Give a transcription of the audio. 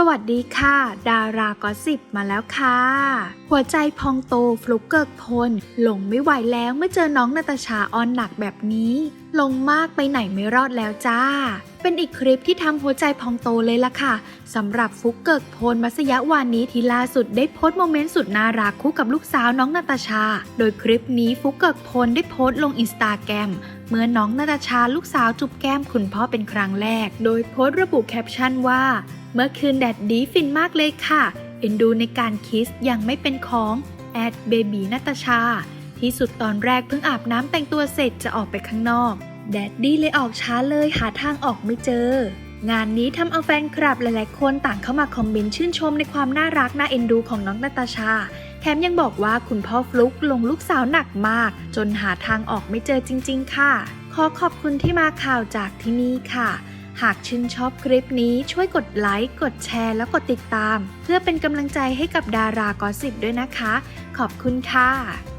สวัสดีค่ะ ดารากอสิบมาแล้วค่ะ หัวใจพองโตฟลุกเกิกพล หลงไม่ไหวแล้วเมื่อเจอน้องนาตาชาออนหนักแบบนี้ ลงมากไปไหนไม่รอดแล้วจ้า เป็นอีกคลิปที่ทำหัวใจพองโตเลยล่ะค่ะสำหรับฟุกเกิกพลมัสยะวานนี้ที่ล่าสุดได้โพสต์โมเมนต์สุดน่ารักคู่กับลูกสาวน้องนาตาชา โดยคลิปนี้ฟุกเกิกพลได้โพสต์ลงอินสตาแกรมเมื่อน้องนาตาชาลูกสาวจุบแก้มคุณพ่อเป็นครั้งแรก โดยโพสต์ระบุแคปชั่นว่า เมื่อคืนแดดดีฟินมากเลยค่ะ เอ็นดูในการคิสยังไม่เป็นของแอดเบบีนาตชา ที่สุดตอนแรกเพิ่งอาบน้ำแต่งตัวเสร็จจะออกไปข้างนอก แดดดี้เลยออกช้าเลยหาทางออกไม่เจอ งานนี้ทำเอาแฟนคลับหลายๆ คนต่างเข้ามาคอมเมนต์ชื่นชมในความน่ารักน่าเอ็นดูของน้องนาตาชา แถมยังบอกว่าคุณพ่อฟลุกลงลูกสาวหนักมาก จนหาทางออกไม่เจอจริง ๆ ค่ะ ขอขอบคุณที่มาข่าวจากที่นี่ค่ะ หากชื่นชอบคลิปนี้ช่วยกดไลค์ กดแชร์ และกดติดตาม เพื่อเป็นกำลังใจให้กับดารากอสิบด้วยนะคะ ขอบคุณค่ะ